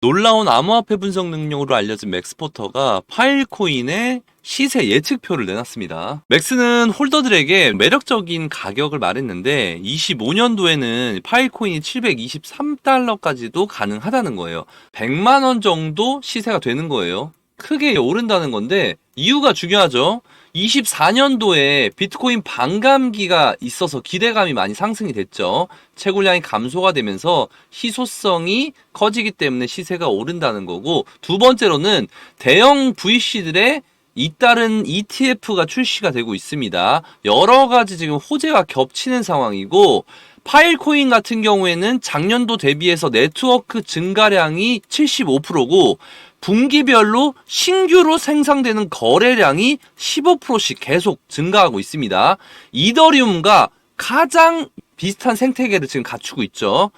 놀라운 암호화폐 분석 능력으로 알려진 맥스포터가 파일 코인의 시세 예측표를 내놨습니다. 맥스는 홀더들에게 매력적인 가격을 말했는데 25년도에는 파일 코인이 723달러까지도 가능하다는 거예요. 100만 원 정도 시세가 되는 거예요. 크게 오른다는 건데 이유가 중요하죠. 24년도에 비트코인 반감기가 있어서 기대감이 많이 상승이 됐죠. 채굴량이 감소가 되면서 희소성이 커지기 때문에 시세가 오른다는 거고 두 번째로는 대형 VC들의 잇따른 ETF가 출시가 되고 있습니다. 여러 가지 지금 호재가 겹치는 상황이고 파일코인 같은 경우에는 작년도 대비해서 네트워크 증가량이 75%고 분기별로 신규로 생산되는 거래량이 15%씩 계속 증가하고 있습니다. 이더리움과 가장 비슷한 생태계를 지금 갖추고 있죠.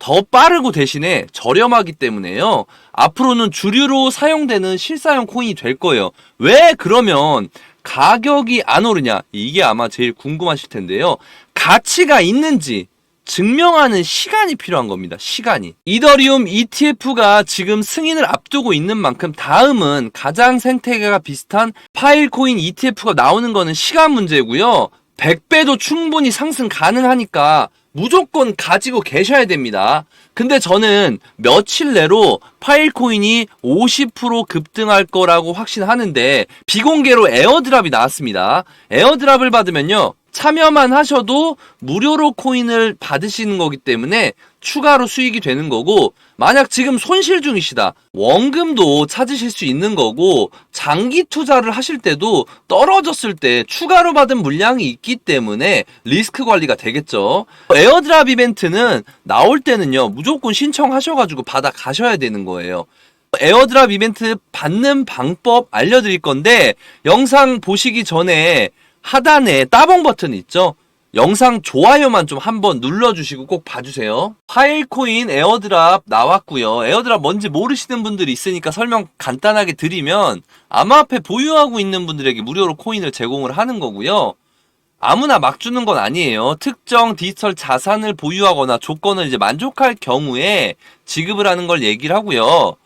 더 빠르고 대신에 저렴하기 때문에요. 앞으로는 주류로 사용되는 실사용 코인이 될 거예요. 왜 그러면 가격이 안 오르냐? 이게 아마 제일 궁금하실 텐데요. 가치가 있는지 증명하는 시간이 필요한 겁니다. 시간이. 이더리움 ETF가 지금 승인을 앞두고 있는 만큼 다음은 가장 생태계가 비슷한 파일코인 ETF가 나오는 거는 시간 문제고요. 100배도 충분히 상승 가능하니까 무조건 가지고 계셔야 됩니다. 근데 저는 며칠 내로 파일코인이 50% 급등할 거라고 확신하는데 비공개로 에어드랍이 나왔습니다. 에어드랍을 받으면요. 참여만 하셔도 무료로 코인을 받으시는 거기 때문에 추가로 수익이 되는 거고 만약 지금 손실 중이시다. 원금도 찾으실 수 있는 거고 장기 투자를 하실 때도 떨어졌을 때 추가로 받은 물량이 있기 때문에 리스크 관리가 되겠죠. 에어드랍 이벤트는 나올 때는요 무조건 신청하셔가지고 받아 가셔야 되는 거예요. 에어드랍 이벤트 받는 방법 알려드릴 건데 영상 보시기 전에 하단에 따봉 버튼 있죠? 영상 좋아요만 좀 한번 눌러주시고 꼭 봐주세요. 파일코인 에어드랍 나왔고요. 에어드랍 뭔지 모르시는 분들이 있으니까 설명 간단하게 드리면 암호화폐 보유하고 있는 분들에게 무료로 코인을 제공을 하는 거고요. 아무나 막 주는 건 아니에요. 특정 디지털 자산을 보유하거나 조건을 이제 만족할 경우에 지급을 하는 걸 얘기를 하고요.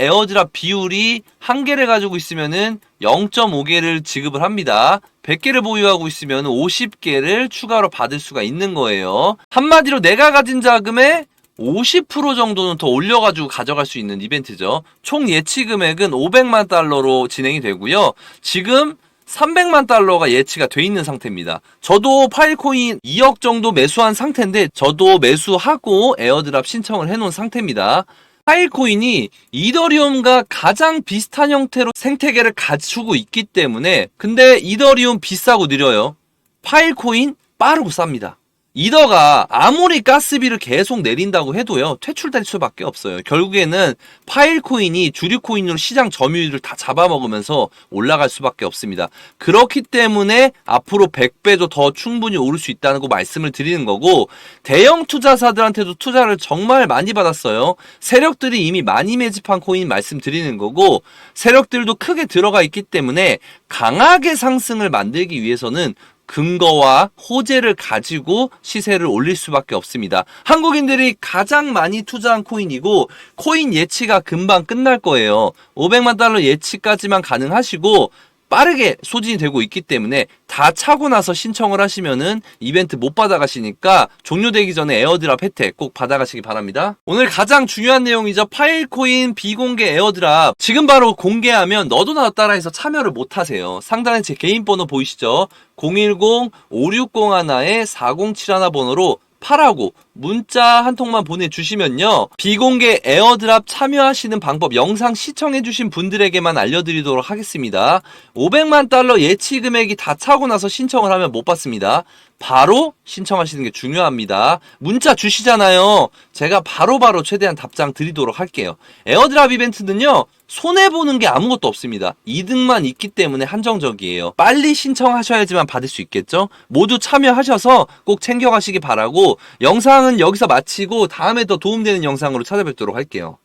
에어드랍 비율이 한 개를 가지고 있으면은 0.5개를 지급을 합니다. 100개를 보유하고 있으면 50개를 추가로 받을 수가 있는 거예요. 한마디로 내가 가진 자금의 50% 정도는 더 올려가지고 가져갈 수 있는 이벤트죠. 총 예치 금액은 500만 달러로 진행이 되고요. 지금 300만 달러가 예치가 돼 있는 상태입니다. 저도 파일코인 2억 정도 매수한 상태인데 저도 매수하고 에어드랍 신청을 해놓은 상태입니다. 파일코인이 이더리움과 가장 비슷한 형태로 생태계를 갖추고 있기 때문에 근데 이더리움 비싸고 느려요. 파일코인 빠르고 쌉니다. 이더가 아무리 가스비를 계속 내린다고 해도요 퇴출될 수밖에 없어요. 결국에는 파일코인이 주류코인으로 시장 점유율을 다 잡아먹으면서 올라갈 수밖에 없습니다. 그렇기 때문에 앞으로 100배도 더 충분히 오를 수 있다는 거 말씀을 드리는 거고 대형 투자사들한테도 투자를 정말 많이 받았어요. 세력들이 이미 많이 매집한 코인 말씀드리는 거고 세력들도 크게 들어가 있기 때문에 강하게 상승을 만들기 위해서는 근거와 호재를 가지고 시세를 올릴 수밖에 없습니다. 한국인들이 가장 많이 투자한 코인이고 코인 예치가 금방 끝날 거예요. 500만 달러 예치까지만 가능하시고 빠르게 소진이 되고 있기 때문에 다 차고 나서 신청을 하시면은 이벤트 못 받아가시니까 종료되기 전에 에어드랍 혜택 꼭 받아가시기 바랍니다. 오늘 가장 중요한 내용이죠. 파일코인 비공개 에어드랍. 지금 바로 공개하면 너도 나도 따라해서 참여를 못 하세요. 상단에 제 개인 번호 보이시죠? 010-5601-4071 번호로 파라고 문자 한 통만 보내주시면요. 비공개 에어드랍 참여하시는 방법 영상 시청해주신 분들에게만 알려드리도록 하겠습니다. 500만 달러 예치 금액이 다 차고 나서 신청을 하면 못 받습니다. 바로 신청하시는 게 중요합니다. 문자 주시잖아요. 제가 바로바로 바로 최대한 답장 드리도록 할게요. 에어드랍 이벤트는요. 손해보는 게 아무것도 없습니다. 이득만 있기 때문에 한정적이에요. 빨리 신청하셔야지만 받을 수 있겠죠? 모두 참여하셔서 꼭 챙겨가시기 바라고 영상은 여기서 마치고 다음에 더 도움되는 영상으로 찾아뵙도록 할게요.